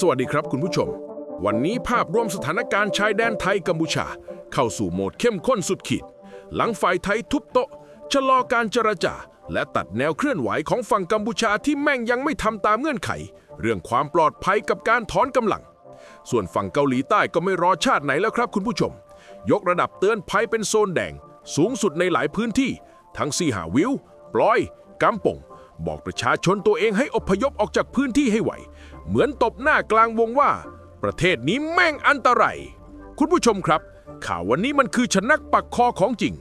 สวัสดีครับคุณผู้ชม วันนี้ภาพรวมสถานการณ์ชายแดนไทยกัมพูชา เข้าสู่โหมดเข้มข้นสุดขีด หลังฝ่ายไทยทุบโต๊ะชะลอการเจรจา และตัดแนวเคลื่อนไหวของฝั่งกัมพูชาที่แม่งยังไม่ทำตามเงื่อนไข เรื่องความปลอดภัยกับการถอนกำลัง ส่วนฝั่งเกาหลีใต้ก็ไม่รอชาติไหนแล้วครับคุณผู้ชม ยกระดับเตือนภัยเป็นโซนแดง สูงสุดในหลายพื้นที่ ทั้งซีหาวิวปลอยกำปงบอกประชาชนตัวเองให้อพยพออกจากพื้นที่ให้ไหว เหมือนตบหน้ากลางวงว่า ประเทศนี้แม่งอันตรายคุณผู้ชมครับ ข่าววันนี้มันคือชนักปักคอของจริง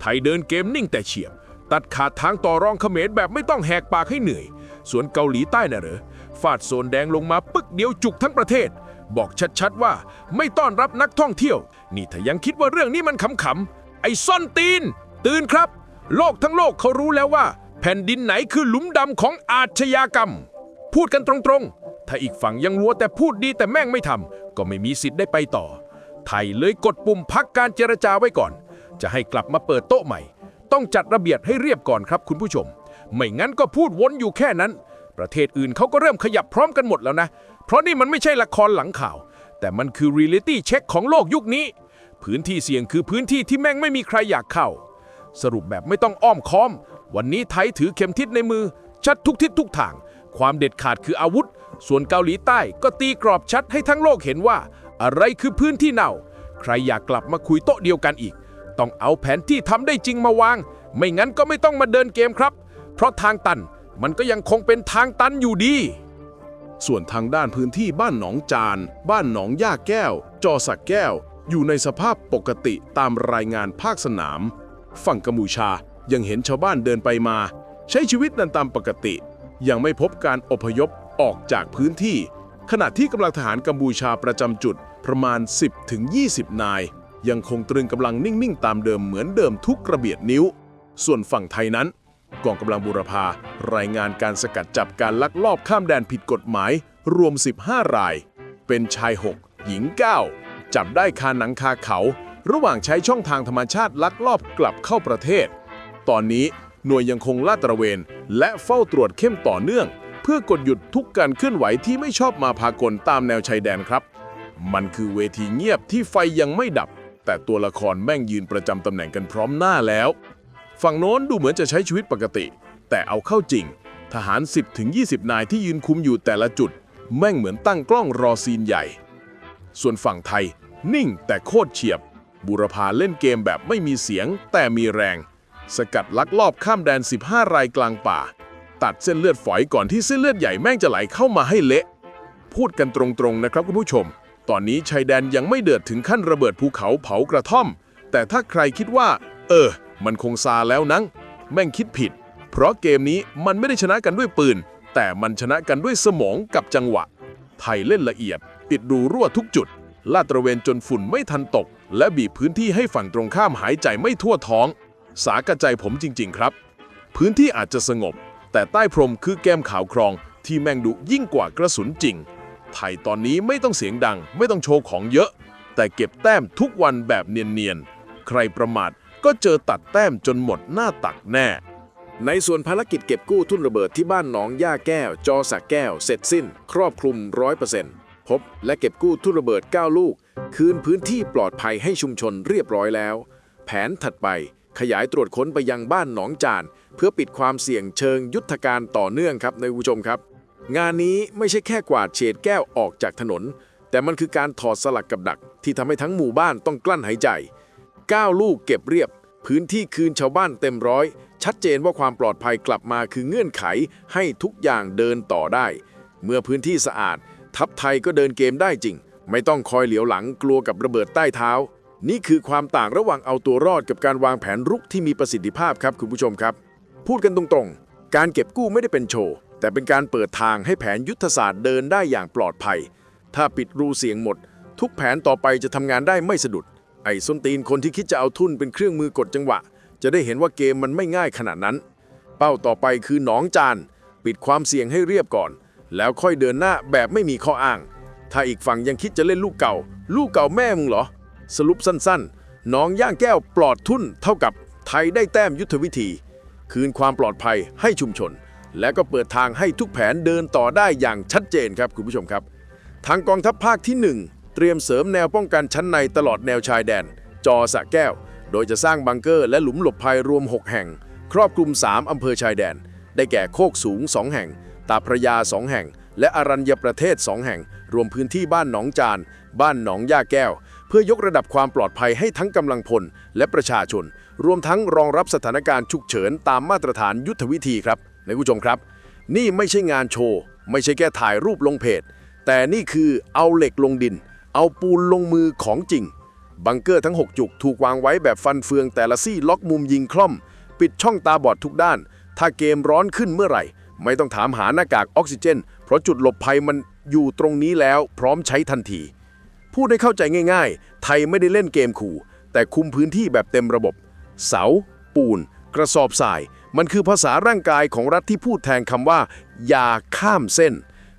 ไทยเดินเกมนิ่งแต่เฉียบ ตัดขาดทางต่อรองเขมรแบบไม่ต้องแหกปากให้เหนื่อย ส่วนเกาหลีใต้น่ะเหรอฟาดโซนแดงลงมาปึ๊กเดียวจุกทั้งประเทศ บอกชัดๆว่าไม่ต้อนรับนักท่องเที่ยว นี่ถ้ายังคิดว่าเรื่องนี้มันขำๆไอ้ซ่อนตีน ตื่นครับ โลกทั้งโลกเขารู้แล้วว่า แผ่นดินไหนคือหลุมดำของอาชญากรรม พูดกันตรงๆ ถ้าอีกฝั่งยังรัวแต่พูดดีแต่แม่งไม่ทำก็ไม่มีสิทธิ์ได้ไปต่อ ไทยเลยกดปุ่มพักการเจรจาไว้ก่อน จะให้กลับมาเปิดโต๊ะใหม่ ต้องจัดระเบียบให้เรียบก่อนครับคุณผู้ชม ไม่งั้นก็พูดวนอยู่แค่นั้น ประเทศอื่นเขาก็เริ่มขยับพร้อมกันหมดแล้วนะ เพราะนี่มันไม่ใช่ละครหลังข่าว แต่มันคือรีลิตี้เช็คของโลกยุคนี้ พื้นที่เสี่ยงคือพื้นที่ที่แม่งไม่มีใครอยากเข้า สรุปแบบไม่ต้องอ้อมค้อม วันนี้ไทยถือเข็มทิศในมือชัดทุกทิศทุกทาง ความเด็ดขาดคืออาวุธ ส่วนเกาหลีใต้ก็ตีกรอบชัดให้ทั้งโลกเห็นว่า อะไรคือพื้นที่เน่า ใครอยากกลับมาคุยโต๊ะเดียวกันอีก ต้องเอาแผนที่ทำได้จริงมาวาง ไม่งั้นก็ไม่ต้องมาเดินเกมครับ เพราะทางตันมันก็ยังคงเป็นทางตันอยู่ดี ส่วนทางด้านพื้นที่บ้านหนองจาน บ้านหนองย่าแก้ว จอสักแก้ว อยู่ในสภาพปกติตามรายงานภาคสนาม ฝั่งกัมพูชายังเห็นชาวบ้านเดินไปมา ใช้ชีวิตนันตามปกติ ยังไม่พบการอพยพออกจากพื้นที่ ขณะที่กำลังทหารกัมพูชาประจำจุดประมาณ 10-20 นาย ยังคงตรึงกำลังนิ่ง ๆ ตามเดิมเหมือนเดิมทุกกระเบียดนิ้ว ส่วนฝั่งไทยนั้น กองกำลังบูรพารายงานการสกัดจับการลักลอบข้ามแดนผิดกฎหมาย รวม 15 ราย เป็นชาย 6 หญิง 9 จับได้คาหนังคาเขา ระหว่างใช้ช่องทางธรรมชาติลักลอบกลับเข้าประเทศ ตอนนี้ หน่วยยังคงลาดตระเวน และเฝ้าตรวจเข้มต่อเนื่อง เพื่อกดหยุดทุกการเคลื่อนไหวที่ไม่ชอบมาพากลตามแนวชายแดนครับ มันคือเวทีเงียบที่ไฟยังไม่ดับ แต่ตัวละครแม่งยืนประจำตำแหน่งกันพร้อมหน้าแล้ว ฝั่งโน้นดูเหมือนจะใช้ชีวิตปกติ แต่เอาเข้าจริง ทหาร 10-20 นายที่ยืนคุมอยู่แต่ละจุด แม่งเหมือนตั้งกล้องรอซีนใหญ่ ส่วนฝั่งไทย นิ่งแต่โคตรเฉียบบุรพาเล่นเกมแบบไม่มีเสียงแต่มีแรง สกัดลักลอบข้ามแดน 15 รายกลางป่า ตัดเส้นเลือดฝอยก่อนที่เส้นเลือดใหญ่แม่งจะไหลเข้ามาให้เละ พูดกันตรงๆนะครับคุณผู้ชม ตอนนี้ชายแดนยังไม่เดือดถึงขั้นระเบิดภูเขาเผากระท่อม แต่ถ้าใครคิดว่า เออ มันคงซาแล้วนังแม่งคิดผิด เพราะเกมนี้มันไม่ได้ชนะกันด้วยปืน แต่มันชนะกันด้วยสมองกับจังหวะ ไทยเล่นละเอียด ปิดรูรั่วทุกจุดลาดตระเวนจนฝุ่นไม่ทันตก และบีบพื้นที่ให้ฝั่งตรงข้ามหายใจไม่ทั่วท้อง สากระใจผมจริง ๆ ครับ พื้นที่อาจจะสงบ แต่ใต้พรมคือแก้มขาวครองที่แม่งดุยิ่งกว่ากระสุนจริง ไทยตอนนี้ไม่ต้องเสียงดัง ไม่ต้องโชว์ของเยอะ แต่เก็บแต้มทุกวันแบบเนียนๆ ใครประมาทก็เจอตัดแต้มจนหมดหน้าตักแน่ ในส่วนภารกิจเก็บกู้ทุ่นระเบิดที่บ้านหนองย่าแก้ว จอสักแก้ว เสร็จสิ้น ครอบคลุม 100%พบและเก็บกู้ทุ่นระเบิด 9 ลูก คืนพื้นที่ปลอดภัยให้ชุมชนเรียบร้อยแล้ว แผนถัดไป ขยายตรวจค้นไปยังบ้านหนองจาน เพื่อปิดความเสี่ยงเชิงยุทธการต่อเนื่องครับในผู้ชมครับ งานนี้ไม่ใช่แค่กวาดเฉดแก้วออกจากถนน แต่มันคือการถอดสลักกับดัก ที่ทำให้ทั้งหมู่บ้านต้องกลั้นหายใจ9ลูกเก็บเรียบ พื้นที่คืนชาวบ้านเต็มร้อย ชัดเจนว่าความปลอดภัยกลับมาคือเงื่อนไขให้ทุกอย่างเดินต่อได้ เมื่อพื้นที่สะอาด ทัพไทยก็เดินเกมได้จริง ไม่ต้องคอยเหลียวหลังกลัวกับระเบิดใต้เท้า นี่คือความต่างระหว่างเอาตัวรอดกับการวางแผนรุกที่มีประสิทธิภาพครับคุณผู้ชมครับ พูดกันตรงๆ การเก็บกู้ไม่ได้เป็นโชว์ แต่เป็นการเปิดทางให้แผนยุทธศาสตร์เดินได้อย่างปลอดภัย ถ้าปิดรูเสียงหมด ทุกแผนต่อไปจะทำงานได้ไม่สะดุด ไอ้ส้นตีนคนที่คิดจะเอาทุนเป็นเครื่องมือกดจังหวะ จะได้เห็นว่าเกมมันไม่ง่ายขนาดนั้น เป้าต่อไปคือหนองจาน ปิดความเสี่ยงให้เรียบก่อน แล้วค่อยเดินหน้าแบบไม่มีข้ออ้าง ถ้าอีกฝั่งยังคิดจะเล่นลูกเก่า ลูกเก่าแม่มึงเหรอ สรุปสั้นๆหนองย่างแก้วปลอดทุนเท่ากับไทยได้แต้มยุทธวิธี คืนความปลอดภัยให้ชุมชน และก็เปิดทางให้ทุกแผนเดินต่อได้อย่างชัดเจนครับคุณผู้ชมครับ ทางกองทัพภาคที่ 1 เตรียมเสริมแนวป้องกันชั้นในตลอดแนวชายแดน จอสะแก้ว โดยจะสร้างบังเกอร์และหลุมหลบภัยรวม 6 แห่ง ครอบคลุม 3 อำเภอชายแดน ได้แก่โคกสูง 2 แห่ง ตาพระยา 2 แห่ง และอรัญญประเทศ 2 แห่ง รวมพื้นที่บ้านหนองจาน บ้านหนองย่าแก้ว เพื่อยกระดับความปลอดภัยให้ทั้งกำลังพลและประชาชน รวมทั้งรองรับสถานการณ์ฉุกเฉินตามมาตรฐานยุทธวิธีครับในผู้ชมครับ นี่ไม่ใช่งานโชว์ ไม่ใช่แค่ถ่ายรูปลงเพจ แต่นี่คือเอาเหล็กลงดิน เอาปูนลงมือของจริง บังเกอร์ทั้ง 6 จุกถูกวางไว้แบบฟันเฟืองแต่ละซี่ล็อกมุมยิงคล่อม ปิดช่องตาบอดทุกด้าน ถ้าเกมร้อนขึ้นเมื่อไหร่ ไม่ต้องถามหาหน้ากากออกซิเจน เพราะจุดหลบภัยมันอยู่ตรงนี้แล้วพร้อมใช้ทันที พูดให้เข้าใจง่ายๆ ไทยไม่ได้เล่นเกมขู่ แต่คุมพื้นที่แบบเต็มระบบ เสา ปูน กระสอบทราย มันคือภาษาร่างกายของรัฐที่พูดแทนคำว่า อย่าข้ามเส้น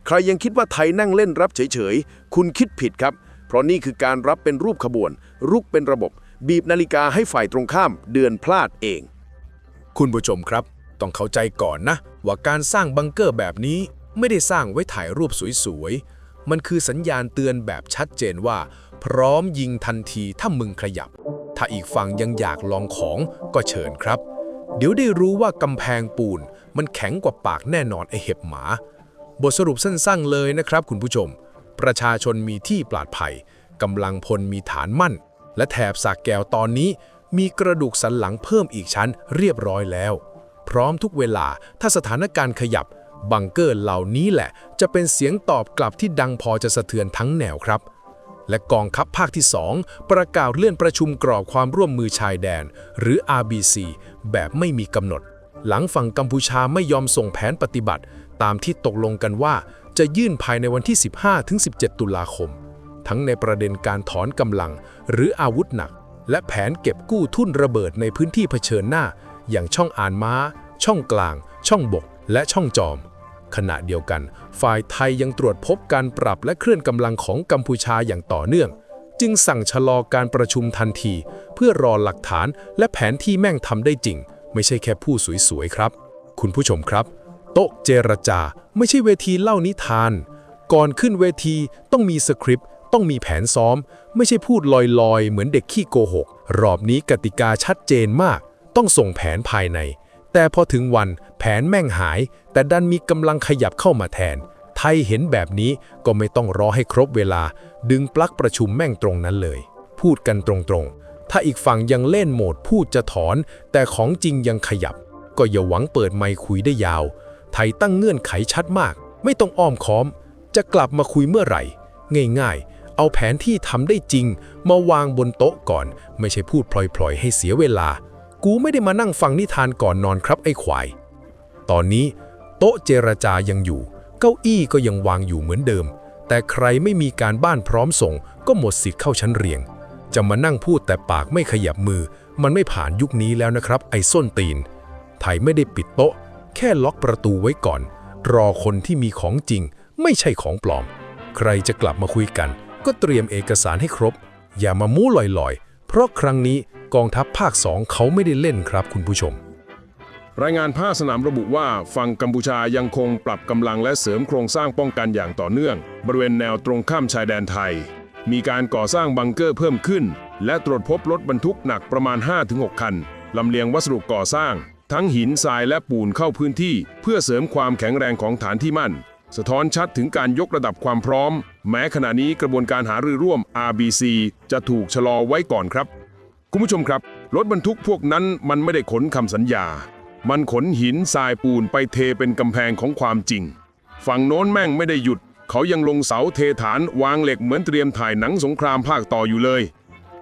ใครยังคิดว่าไทยนั่งเล่นรับเฉยๆ คุณคิดผิดครับ เพราะนี่คือการรับเป็นรูปขบวน รุกเป็นระบบ บีบนาฬิกาให้ฝ่ายตรงข้ามเดือนพลาดเอง คุณผู้ชมครับ ต้องเข้าใจก่อนนะ ว่าการสร้างบังเกอร์แบบนี้ไม่ได้สร้างไว้ถ่ายรูปสวยๆ มันคือสัญญาณเตือนแบบชัดเจนว่า พร้อมยิงทันทีถ้ามึงขยับ ถ้าอีกฝั่งยังอยากลองของก็เชิญครับ เดี๋ยวได้รู้ว่ากำแพงปูน มันแข็งกว่าปากแน่นอนไอเห็บหมา บทสรุปสั้นๆเลยนะครับคุณผู้ชม ประชาชนมีที่ปลอดภัยกำลังพลมีฐานมั่น และแถบสากแก้วตอนนี้มีกระดูกสันหลังเพิ่มอีกชั้นเรียบร้อยแล้ว พร้อมทุกเวลาถ้าสถานการณ์ขยับ บังเกอร์เหล่านี้แหละ จะเป็นเสียงตอบกลับที่ดังพอจะสะเทือนทั้งแนวครับ และกองทัพภาคที่ 2 ประกาศเลื่อนประชุมกรอบความร่วมมือชายแดน หรือ RBC แบบไม่มีกำหนด หลังฝั่งกัมพูชาไม่ยอมส่งแผนปฏิบัติ ตามที่ตกลงกันว่าจะยื่นภายในวันที่ 15-17 ตุลาคม ทั้งในประเด็นการถอนกำลัง หรืออาวุธหนัก และแผนเก็บกู้ทุ่นระเบิดในพื้นที่เผชิญหน้า อย่างช่องอ่านม้า ช่องกลาง ช่องบก และช่องจอม ขณะเดียวกัน ฝ่ายไทยยังตรวจพบการปรับและเคลื่อนกำลังของกัมพูชาอย่างต่อเนื่อง จึงสั่งชะลอการประชุมทันที เพื่อรอหลักฐานและแผนที่แม่งทำได้จริง ไม่ใช่แค่ผู้สวยๆครับ คุณผู้ชมครับ โต๊ะเจรจาไม่ใช่เวทีเล่านิทาน ก่อนขึ้นเวทีต้องมีสคริปต์ต้องมีแผนซ้อม ไม่ใช่พูดลอยๆ เหมือนเด็กขี้โกหก รอบนี้กติกาชัดเจนมาก ต้องส่งแผนภายใน แต่พอถึงวันแผนแม่งหาย แต่ดันมีกำลังขยับเข้ามาแทน ไทยเห็นแบบนี้ก็ไม่ต้องรอให้ครบเวลา ดึงปลั๊กประชุมแม่งตรงนั้นเลย พูดกันตรงๆ ถ้าอีกฝั่งยังเล่นโหมดพูดจะถอน แต่ของจริงยังขยับ ก็อย่าหวังเปิดไมค์คุยได้ยาว ไทยตั้งเงื่อนไขชัดมาก ไม่ต้องอ้อมค้อม จะกลับมาคุยเมื่อไหร่ ง่ายๆเอาแผนที่ทำได้จริง มาวางบนโต๊ะก่อน ไม่ใช่พูดพลอยๆ ให้เสียเวลา กูไม่ได้มานั่งฟังนิทานก่อนนอนครับไอ้ควาย ตอนนี้ โต๊ะเจรจายังอยู่ เก้าอี้ก็ยังวางอยู่เหมือนเดิม แต่ใครไม่มีการบ้านพร้อมส่ง ก็หมดสิทธิ์เข้าชั้นเรียง จะมานั่งพูดแต่ปากไม่ขยับมือ มันไม่ผ่านยุคนี้แล้วนะครับ ไอ้ส้นตีน ไทยไม่ได้ปิดโต๊ะ แค่ล็อกประตูไว้ก่อน รอคนที่มีของจริง ไม่ใช่ของปลอม ใครจะกลับมาคุยกัน ก็เตรียมเอกสารให้ครบ อย่ามามู้ลอยๆ เพราะครั้งนี้ กองทัพภาคสองเขาไม่ได้เล่นครับคุณผู้ชม รายงานภาคสนามระบุว่าฝั่งกัมพูชายังคงปรับกำลังและเสริมโครงสร้างป้องกันอย่างต่อเนื่อง บริเวณแนวตรงข้ามชายแดนไทย มีการก่อสร้างบังเกอร์เพิ่มขึ้น และตรวจพบรถบรรทุกหนักประมาณ 5-6 คันลำเลียงวัสดุก่อสร้าง ทั้งหินทรายและปูนเข้าพื้นที่ เพื่อเสริมความแข็งแรงของฐานที่มั่น สะท้อนชัดถึงการยกระดับความพร้อม แม้ขณะนี้กระบวนการหารือร่วม RBC จะถูกชะลอไว้ก่อนครับ คุณผู้ชมครับ รถบรรทุกพวกนั้นมันไม่ได้ขนคำสัญญา มันขนหินทรายปูนไปเทเป็นกำแพงของความจริง ฝั่งโน้นแม่งไม่ได้หยุด เขายังลงเสาเทฐานวางเหล็กเหมือนเตรียมถ่ายหนังสงครามภาคต่ออยู่เลย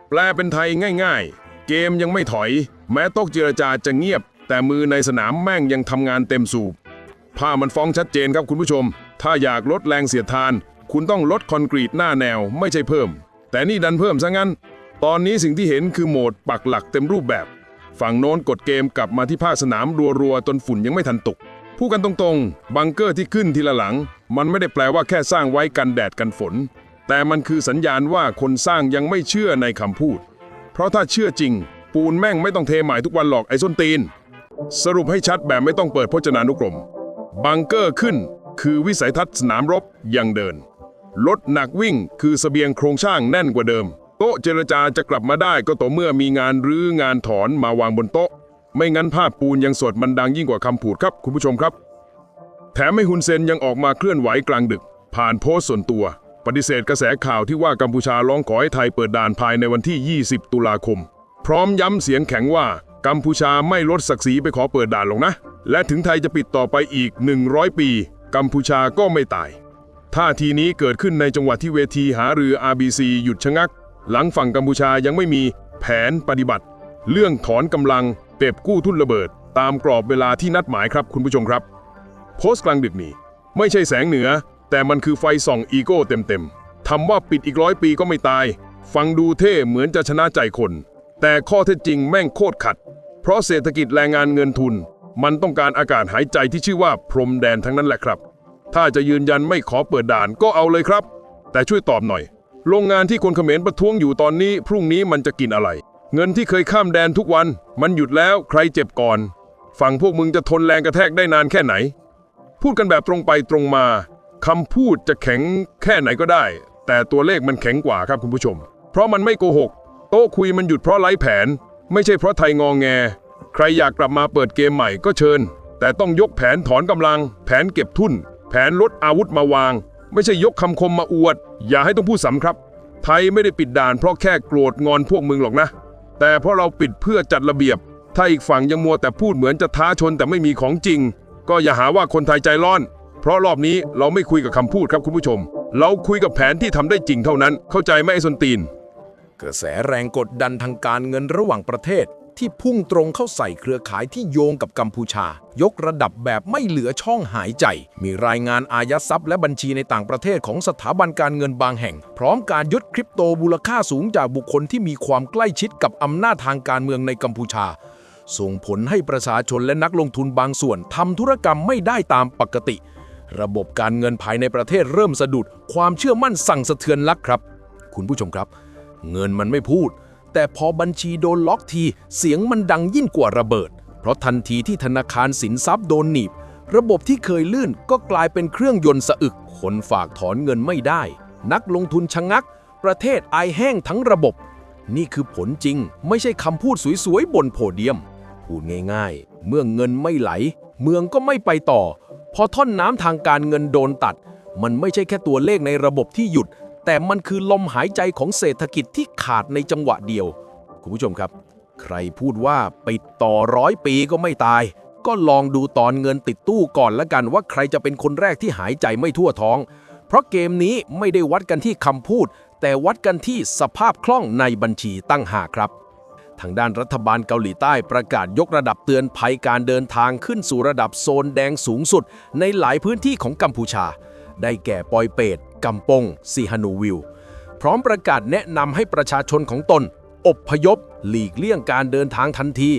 แปลเป็นไทยง่าย ๆ เกมยังไม่ถอย แม้โต๊ะเจรจาจะเงียบ แต่มือในสนามแม่งยังทำงานเต็มสูบภาพมันฟ้องชัดเจนครับคุณผู้ชม ถ้าอยากลดแรงเสียดทาน คุณต้องลดคอนกรีตหน้าแนวไม่ใช่เพิ่ม แต่นี่ดันเพิ่มซะงั้น ตอนนี้สิ่งที่เห็นคือโหมดปักหลักเต็มรูปแบบ ฝั่งโน้นกดเกมกลับมาที่ภาคสนามรัวๆจนฝุ่นยังไม่ทันตกพูดกันตรงๆ บังเกอร์ที่ขึ้นทีละหลัง มันไม่ได้แปลว่าแค่สร้างไว้กันแดดกันฝน แต่มันคือสัญญาณว่าคนสร้างยังไม่เชื่อในคำพูด เพราะถ้าเชื่อจริง ปูนแม่งไม่ต้องเทใหม่ทุกวันหรอกไอ้ส้นตีน สรุปให้ชัดแบบไม่ต้องเปิดพจนานุกรม บังเกอร์ขึ้นคือวิสัยทัศน์สนามรบยังเดินรถหนักวิ่งคือเสบียงโครงสร้างแน่นกว่าเดิม โต๊ะเจรจาจะกลับมาได้ก็ต่อเมื่อมีงานรื้องานถอนมาวางบนโต๊ะ ไม่งั้นภาพปูนยังสดมันดังยิ่งกว่าคำพูดครับคุณผู้ชมครับ แถมให้ฮุนเซนยังออกมาเคลื่อนไหวกลางดึก ผ่านโพสต์ส่วนตัว ปฏิเสธกระแสข่าวที่ว่ากัมพูชาร้องขอให้ไทยเปิดด่านภายในวันที่ 20 ตุลาคม พร้อมย้ำเสียงแข็งว่ากัมพูชาไม่ลดศักดิ์ศรีไปขอเปิดด่านหรอกนะ และถึงไทยจะปิดต่อไปอีก 100 ปี กัมพูชาก็ไม่ตายท่าทีนี้เกิดขึ้นในจังหวัดที่เวทีหารือ RBC หยุดชะงัก หลังฝั่งกัมพูชายังไม่มีแผนปฏิบัติ เรื่องถอนกำลังเก็บกู้ทุนระเบิด ตามกรอบเวลาที่นัดหมายครับคุณผู้ชมครับ โพสต์กลางดึกนี้ ไม่ใช่แสงเหนือ แต่มันคือไฟส่องอีโก้เต็มๆทำว่าปิดอีกร้อยปีก็ไม่ตาย ฟังดูเท่เหมือนจะชนะใจคน แต่ข้อเท็จจริงแม่งโคตรขัด เพราะเศรษฐกิจแรงงานเงินทุน มันต้องการอากาศหายใจที่ชื่อว่าพรมแดนทั้งนั้นแหละครับ ถ้าจะยืนยันไม่ขอเปิดด่านก็เอาเลยครับ แต่ช่วยตอบหน่อย โรงงานที่คนเขมรประท้วงอยู่ตอนนี้ พรุ่งนี้มันจะกินอะไร เงินที่เคยข้ามแดนทุกวัน มันหยุดแล้วใครเจ็บก่อน ฝั่งพวกมึงจะทนแรงกระแทกได้นานแค่ไหน พูดกันแบบตรงไปตรงมาคำพูดจะแข็งแค่ไหนก็ได้ แต่ตัวเลขมันแข็งกว่าครับคุณผู้ชม เพราะมันไม่โกหก โต๊ะคุยมันหยุดเพราะไร้แผน ไม่ใช่เพราะไทยงองแง ใครอยากกลับมาเปิดเกมใหม่ก็เชิญ แต่ต้องยกแผนถอนกำลัง แผนเก็บทุน แผนลดอาวุธมาวาง ไม่ใช่ยกคำคมมาอวด อย่าให้ต้องพูดซ้ำครับ ไทยไม่ได้ปิดด่านเพราะแค่โกรธงอนพวกมึงหรอกนะ แต่เพราะเราปิดเพื่อจัดระเบียบ ถ้าอีกฝั่งยังมัวแต่พูดเหมือนจะท้าชนแต่ไม่มีของจริง ก็อย่าหาว่าคนไทยใจร้อน เพราะรอบนี้เราไม่คุยกับคำพูดครับคุณผู้ชม เราคุยกับแผนที่ทำได้จริงเท่านั้น เข้าใจไหมไอ้สนตีน กระแสแรงกดดันทางการเงินระหว่างประเทศ ที่พุ่งตรงเข้าใส่เครือข่ายที่โยงกับกัมพูชา ยกระดับแบบไม่เหลือช่องหายใจ มีรายงานอายัดทรัพย์และบัญชีในต่างประเทศของสถาบันการเงินบางแห่ง พร้อมการยึดคริปโตมูลค่าสูงจากบุคคลที่มีความใกล้ชิดกับอำนาจทางการเมืองในกัมพูชา ส่งผลให้ประชาชนและนักลงทุนบางส่วนทำธุรกรรมไม่ได้ตามปกติ ระบบการเงินภายในประเทศเริ่มสะดุด ความเชื่อมั่นสั่งสะเทือนลักครับ คุณผู้ชมครับ เงินมันไม่พูด แต่พอบัญชีโดนล็อกที เสียงมันดังยิ่งกว่าระเบิด เพราะทันทีที่ธนาคารสินทรัพย์โดนหนีบ ระบบที่เคยลื่นก็กลายเป็นเครื่องยนต์สะอึก คนฝากถอนเงินไม่ได้ นักลงทุนชะงัก ประเทศอายแห้งทั้งระบบ นี่คือผลจริง ไม่ใช่คำพูดสวยๆ บนโพเดียม พูดง่ายๆ เมื่อเงินไม่ไหล เมืองก็ไม่ไปต่อ พอท่อนน้ำทางการเงินโดนตัด มันไม่ใช่แค่ตัวเลขในระบบที่หยุด แต่มันคือลมหายใจของเศรษฐกิจที่ขาดในจังหวะเดียว คุณผู้ชมครับ ใครพูดว่าปิดต่อร้อยปีก็ไม่ตาย ก็ลองดูตอนเงินติดตู้ก่อนละกันว่าใครจะเป็นคนแรกที่หายใจไม่ทั่วท้อง เพราะเกมนี้ไม่ได้วัดกันที่คำพูด แต่วัดกันที่สภาพคล่องในบัญชีตั้งหากครับทางด้านรัฐบาลเกาหลีใต้ประกาศยกระดับเตือนภัยการเดินทางขึ้นสู่ระดับโซนแดงสูงสุด ในหลายพื้นที่ของกัมพูชา ได้แก่ปอยเปต กัมปงซีฮานูวิล พร้อมประกาศแนะนำให้ประชาชนของตน อบพยพ หลีกเลี่ยงการเดินทางทันที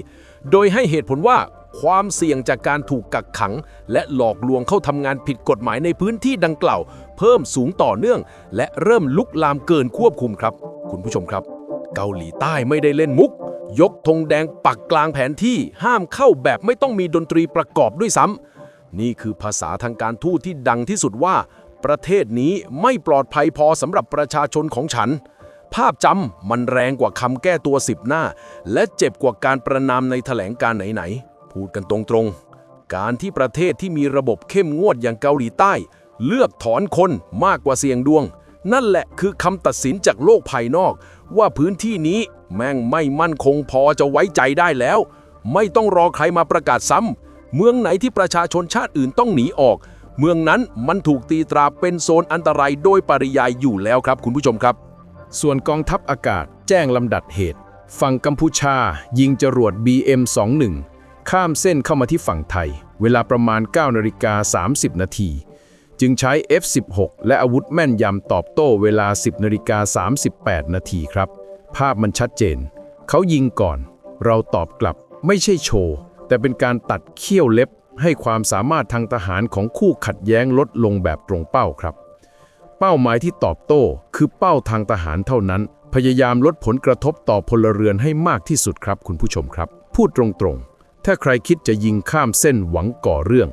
โดยให้เหตุผลว่าความเสี่ยงจากการถูกกักขัง และหลอกลวงเข้าทำงานผิดกฎหมายในพื้นที่ดังกล่าว เพิ่มสูงต่อเนื่อง และเริ่มลุกลามเกินควบคุมครับ คุณผู้ชมครับ เกาหลีใต้ไม่ได้เล่นมุก ยกธงแดงปักกลางแผนที่ห้ามเข้าแบบไม่ต้องมีดนตรีประกอบด้วยซ้ำนี่คือภาษาทางการทูตที่ดังที่สุดว่า ประเทศนี้ไม่ปลอดภัยพอสำหรับประชาชนของฉัน ภาพจำมันแรงกว่าคำแก้ตัวสิบหน้า และเจ็บกว่าการประนามในแถลงการไหนๆ พูดกันตรงๆ การที่ประเทศที่มีระบบเข้มงวดอย่างเกาหลีใต้ เลือกถอนคนมากกว่าเสี่ยงดวง นั่นแหละคือคำตัดสินจากโลกภายนอก ว่าพื้นที่นี้แม่งไม่มั่นคงพอจะไว้ใจได้แล้ว ไม่ต้องรอใครมาประกาศซ้ำเมืองไหนที่ประชาชนชาติอื่นต้องหนีออก เมืองนั้นมันถูกตีตราเป็นโซนอันตรายโดยปริยายอยู่แล้วครับคุณผู้ชมครับ ส่วนกองทัพอากาศแจ้งลำดับเหตุ ฝั่งกัมพูชา ยิงจรวด BM21 ข้ามเส้นเข้ามาที่ฝั่งไทย เวลาประมาณ 9นาฬิกา30 นาที จึงใช้ F16 และอาวุธแม่นยำตอบโต้เวลา 10นาฬิกา38 นาทีครับ ภาพมันชัดเจน เขายิงก่อน เราตอบกลับไม่ใช่โชว์ แต่เป็นการตัดเขี้ยวเล็บ ให้ความสามารถทางทหารของคู่ขัดแย้งลดลงแบบตรงเป้าครับ เป้าหมายที่ตอบโต้ คือเป้าทางทหารเท่านั้น พยายามลดผลกระทบต่อพลเรือนให้มากที่สุดครับคุณผู้ชมครับ พูดตรงๆ ถ้าใครคิดจะยิงข้ามเส้นหวังก่อเรื่อง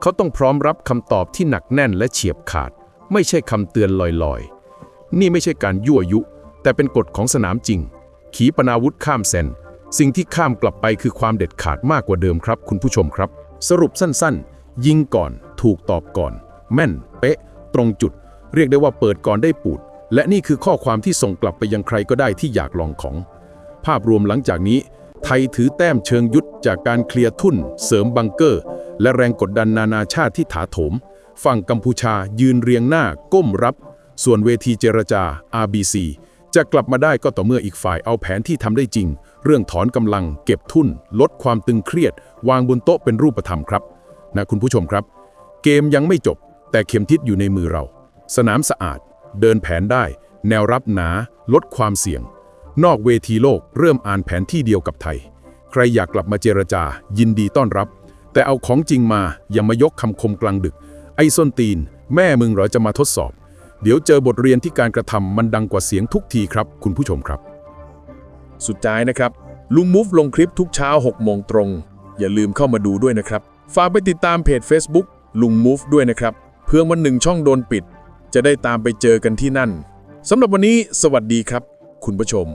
เขาต้องพร้อมรับคำตอบที่หนักแน่นและเฉียบขาด ไม่ใช่คำเตือนลอยๆ นี่ไม่ใช่การยั่วยุ แต่เป็นกฎของสนามจริง ขีปนาวุธข้ามเซนสิ่งที่ข้ามกลับไปคือความเด็ดขาดมากกว่าเดิมครับ คุณผู้ชมครับ สรุปสั้นๆ ยิงก่อนถูกตอบก่อน แม่น เป๊ะ ตรงจุด เรียกได้ว่าเปิดก่อนได้ปูด และนี่คือข้อความที่ส่งกลับไปยังใครก็ได้ที่อยากลองของ ภาพรวมหลังจากนี้ ไทยถือแต้มเชิงยุทธจากการเคลียร์ทุ่น เสริมบังเกอร์ และแรงกดดันนานาชาติที่ถาโถม ฝั่งกัมพูชายืนเรียงหน้าก้มรับ ส่วนเวทีเจรจา RBC จะกลับมาได้ก็ต่อเมื่ออีกฝ่ายเอาแผนที่ทำได้จริง เรื่องถอนกำลัง เก็บทุน ลดความตึงเครียด วางบนโต๊ะเป็นรูปธรรมครับนะคุณผู้ชมครับ เกมยังไม่จบ แต่เข็มทิศอยู่ในมือเรา สนามสะอาด เดินแผนได้ แนวรับหนา ลดความเสี่ยง นอกเวทีโลกเริ่มอ่านแผนที่เดียวกับไทย ใครอยากกลับมาเจรจา ยินดีต้อนรับ แต่เอาของจริงมาอย่ามายกคำคมกลางดึก ไอ้ส้นตีน แม่มึงเหรอจะมาทดสอบ เดี๋ยวเจอบทเรียนที่การกระทำมันดังกว่าเสียงทุกทีครับ คุณผู้ชมครับ สุดท้ายนะครับ ลุงมูฟลงคลิปทุกเช้า 6 โมงตรง อย่าลืมเข้ามาดูด้วยนะครับ ฝากไปติดตามเพจ Facebook ลุงมูฟด้วยนะครับ เพื่อวันหนึ่งช่องโดนปิด จะได้ตามไปเจอกันที่นั่นสำหรับวันนี้ สวัสดีครับ คุณผู้ชม